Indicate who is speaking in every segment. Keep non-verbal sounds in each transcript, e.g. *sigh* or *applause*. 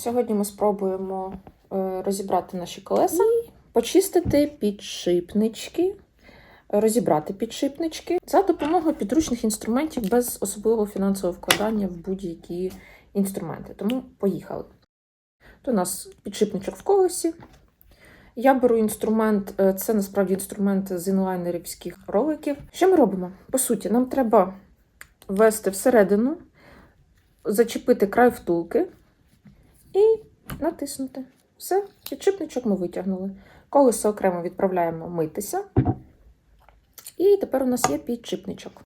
Speaker 1: Сьогодні ми спробуємо е, розібрати наші колеса, почистити підшипнички, розібрати підшипнички за допомогою підручних інструментів без особливого фінансового вкладання в будь-які інструменти. Тому поїхали. Тут у нас підшипничок в колесі. Я беру інструмент, е, це насправді інструмент з інлайнерівських роликів. Що ми робимо? По суті, нам треба ввести всередину, зачепити край втулки і натиснути. Все, підшипничок ми витягнули. Колесо окремо відправляємо митися. І тепер у нас є підшипничок.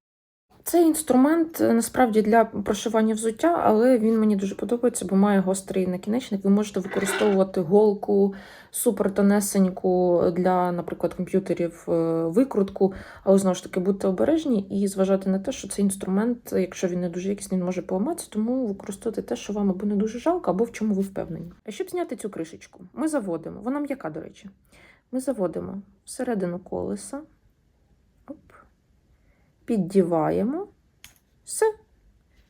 Speaker 1: Цей інструмент е, насправді для прошивання взуття, але він мені дуже подобається, бо має гострий накінечник. Ви можете використовувати голку супертонесеньку для, наприклад, комп'ютерів е, викрутку, але знову ж таки будьте обережні і зважати на те, що цей інструмент, якщо він не дуже якісний, він може поламатися, тому використовуйте те, що вам або не дуже жалко, або в чому ви впевнені. А щоб зняти цю кришечку, ми заводимо. Вона м'яка, до речі. Ми заводимо всередину колеса. Піддіваємо. Все.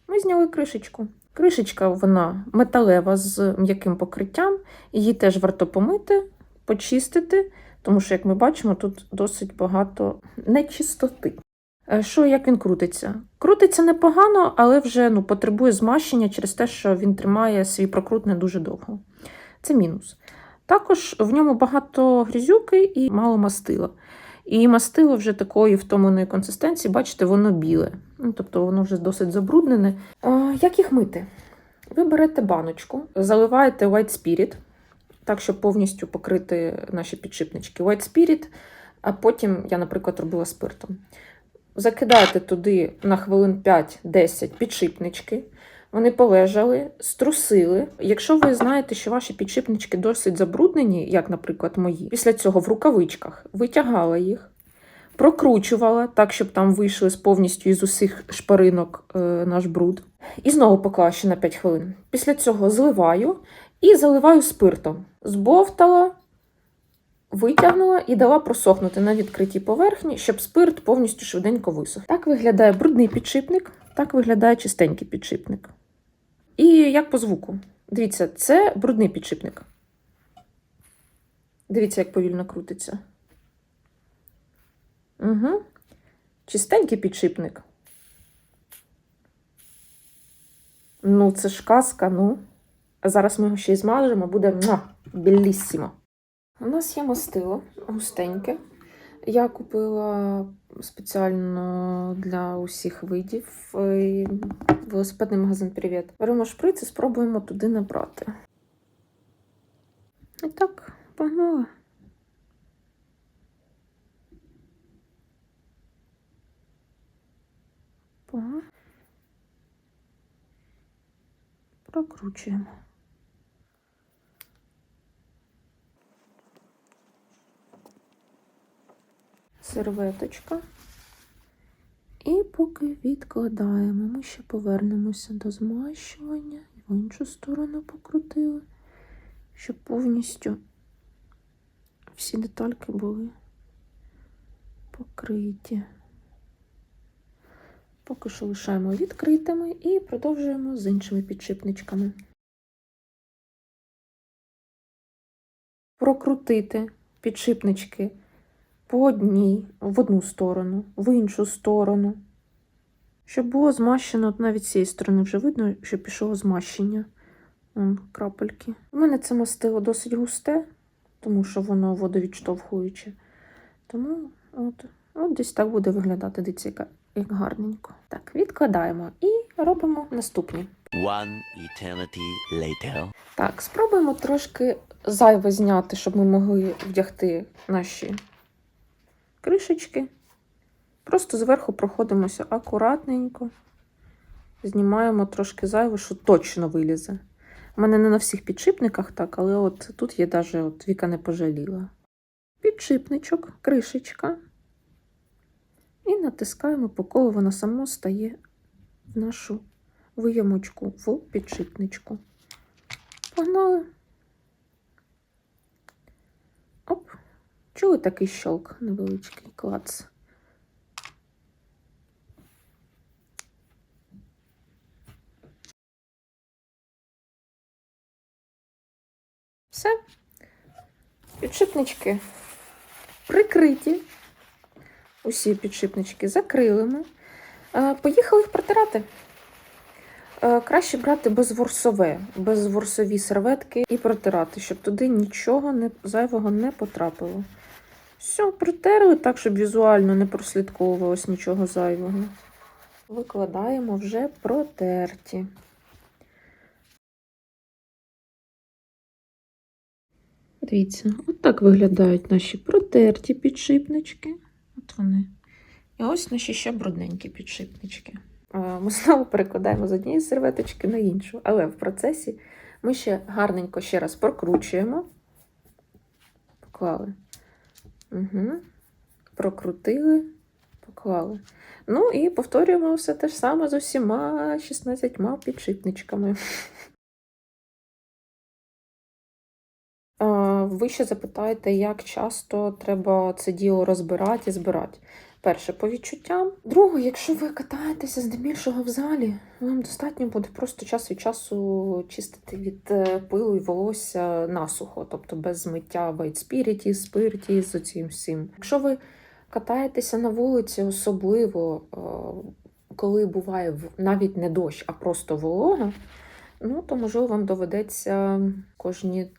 Speaker 1: Ми зняли кришечку. Кришечка вона металева з м'яким покриттям, її теж варто помити, почистити, тому що, як ми бачимо, тут досить багато нечистоти. Е, Що, як він крутиться? Крутиться непогано, але вже ну, потребує змащення через те, що він тримає свій прокрут не дуже довго. Це мінус. Також в ньому багато грізюки і мало мастила. І мастило вже такої втомленої консистенції, бачите, воно біле. Ну, тобто воно вже досить забруднене. А, як їх мити? Ви берете баночку, заливаєте White Spirit, так, щоб повністю покрити наші підшипнички. White Spirit, а потім я, наприклад, робила спиртом. Закидаєте туди на хвилин 5-10 підшипнички. Вони полежали, струсили. Якщо ви знаєте, що ваші підшипнички досить забруднені, як, наприклад, мої, після цього в рукавичках витягала їх, прокручувала так, щоб там вийшли з повністю із усіх шпаринок е, наш бруд. І знову поклала ще на 5 хвилин. Після цього зливаю і заливаю спиртом. Збовтала, витягнула і дала просохнути на відкритій поверхні, щоб спирт повністю швиденько висох. Так виглядає брудний підшипник, так виглядає чистенький підшипник. Як по звуку. Дивіться, це брудний підшипник. Дивіться, як повільно крутиться. Угу. Чистенький підшипник. Ну, це ж казка, ну. А зараз ми його ще й змажемо, буде муа. У нас є мастило густеньке. Я купила спеціально для усіх видів е, велосипедний магазин Привіт. Беремо шприц і спробуємо туди набрати. І так, погнали. Прокручуємо. Серветочка. І поки відкладаємо, ми ще повернемося до змащування і в іншу сторону покрутили, щоб повністю всі детальки були покриті. Поки що лишаємо відкритими і продовжуємо з іншими підшипничками. Прокрутити підшипнички по одній, в одну сторону, в іншу сторону. Щоб було змащено, от навіть з цієї сторони вже видно, що пішло змащення. Вон, крапельки. У мене це мастило досить густе, тому що воно водовідштовхуюче. Тому от, от десь так буде виглядати, як, як гарненько. Так, відкладаємо і робимо наступні.
Speaker 2: One eternity later.
Speaker 1: Так, спробуємо трошки зайве зняти, щоб ми могли вдягти наші кришечки. Просто зверху проходимося акуратненько. Знімаємо трошки зайве, що точно вилізе. У мене не на всіх підшипниках так, але от тут є навіть от Віка не пожаліла. Підшипничок, кришечка. І натискаємо, по колу вона само стає в нашу виямочку в підшипничку. Погнали. Оп. Чули такий щелк невеличкий клац? Все. Підшипнички прикриті. Усі підшипнички закрили ми. Поїхали їх протирати. Краще брати безворсове, безворсові серветки і протирати, щоб туди нічого зайвого не потрапило. Все, протерли так, щоб візуально не прослідковувалось нічого зайвого. Викладаємо вже протерті. Дивіться, от так виглядають наші протерті підшипнички. От вони. І ось наші ще брудненькі підшипнички. Е, Ми знову перекладаємо з однієї серветочки на іншу, але в процесі ми ще гарненько ще раз прокручуємо. Поклали. Угу. Прокрутили, поклали. Ну і повторюємо все те ж саме з усіма 16 підшипничками. *laughs* Ви ще запитаєте, як часто треба це діло розбирати і збирати. Перше, по відчуттям. Друге, якщо ви катаєтеся здебільшого в залі, вам достатньо буде просто час від часу чистити від е, пилу і волосся насухо, тобто без змиття White Spirit, спирті з оцим всім. Якщо ви катаєтеся на вулиці, особливо е, коли буває навіть не дощ, а просто волога, ну то можливо вам доведеться кожні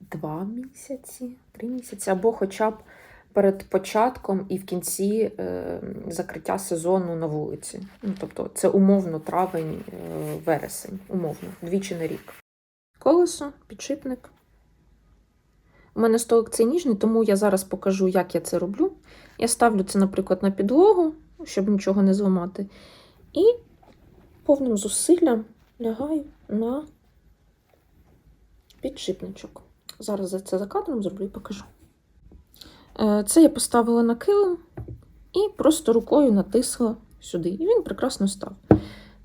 Speaker 1: два місяці, три місяці, або хоча б перед початком і в кінці е, закриття сезону на вулиці. Ну, тобто це умовно травень, е, умовно, двічі на рік. Колесо, підшипник. У мене столик цей ніжний, тому я зараз покажу, як я це роблю. Я ставлю це, наприклад, на підлогу, щоб нічого не зламати. І повним зусиллям лягаю на підшипничок. Зараз я це за кадром зроблю і покажу. Е, Це я поставила на килим і просто рукою натисла сюди. І він прекрасно став.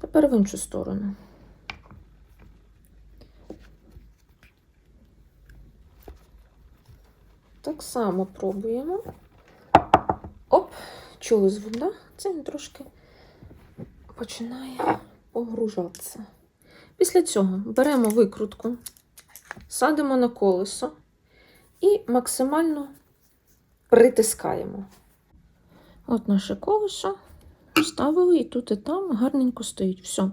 Speaker 1: Тепер в іншу сторону. Так само пробуємо. Оп, чули звук, да? Це він трошки починає погружатися. Після цього беремо викрутку, садимо на колесо і максимально притискаємо. От наше колесо вставили і тут, і там гарненько стоїть. Все.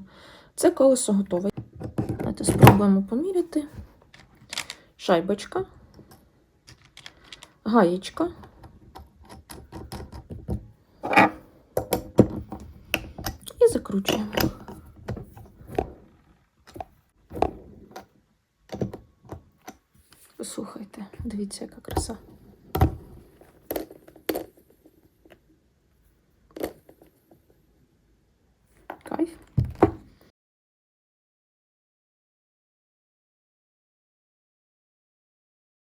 Speaker 1: Це колесо готове. Давайте спробуємо поміряти. Шайбочка, гаєчка. І закручуємо. Послухайте, дивіться, яка краса.